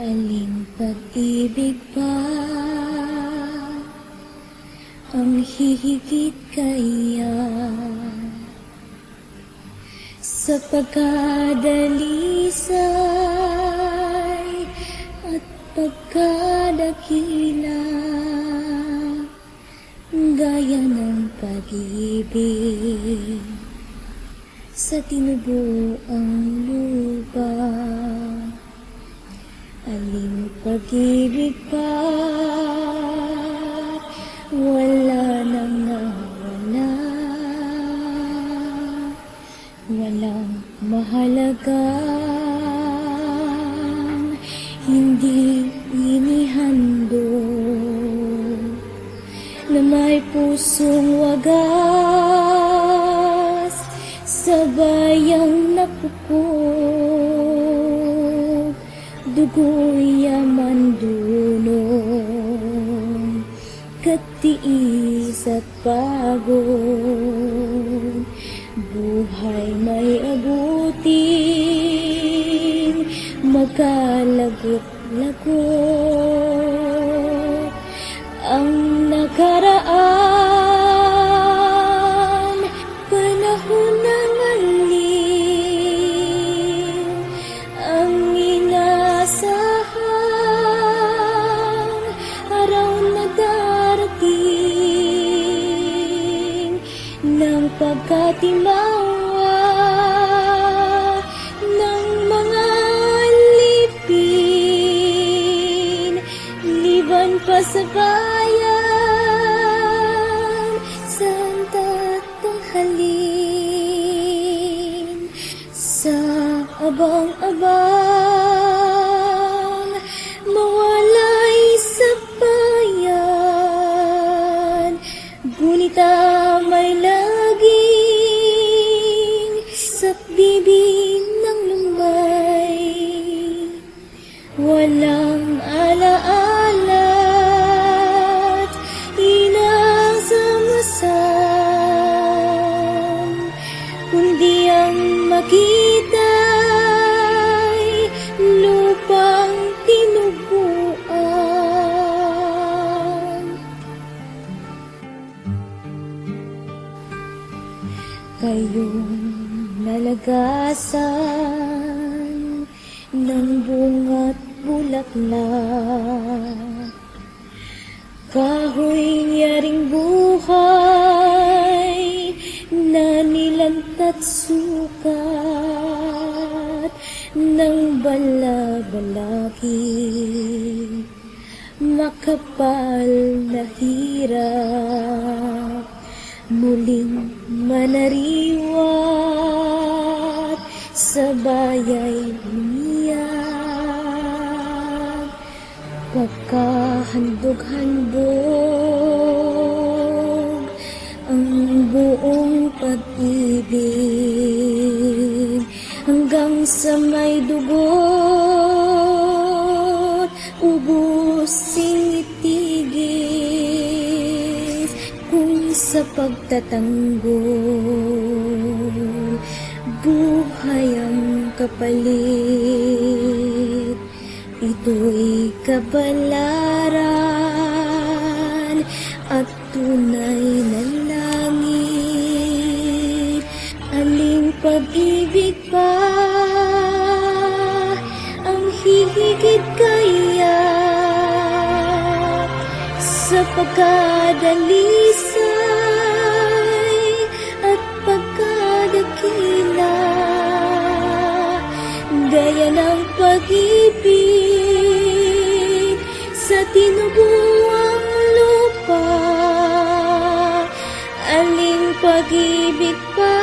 Aling pag-ibig pa ang hihigit kaya sa pagkadalisay at pagkadakila gaya ng pag-ibig sa tinubuang lupa. Aling pag-ibig pa wala nang nawala. Walang mahalaga. Hindi inihandog Na may pusong wagas Sabayang napupog Dugo'y yaman Katiis at pagod Buhay may abutin. Magkalagot-lagot tanghalin Sa abang-abang Mawalay sa bayan. Ngunit may laging Sa bibig nalagasan ng bunga't bulaklak. Kahoy nyaring buhay na nilantat sukat ng balabalaki Makapal na hirap muling manariwat sa bayay umiyak pagkahandog-handog ang buong pag-ibig. Hanggang sa may dugot ubusing itigis kung sa pagtatanggol kapalit ito'y kabalaran at tunay na langit. Aling pag-ibig pa ang hihigit kaya. Sa pagkadalisay pag-ibig sa tinubuang lupa. Aling pag-ibig pa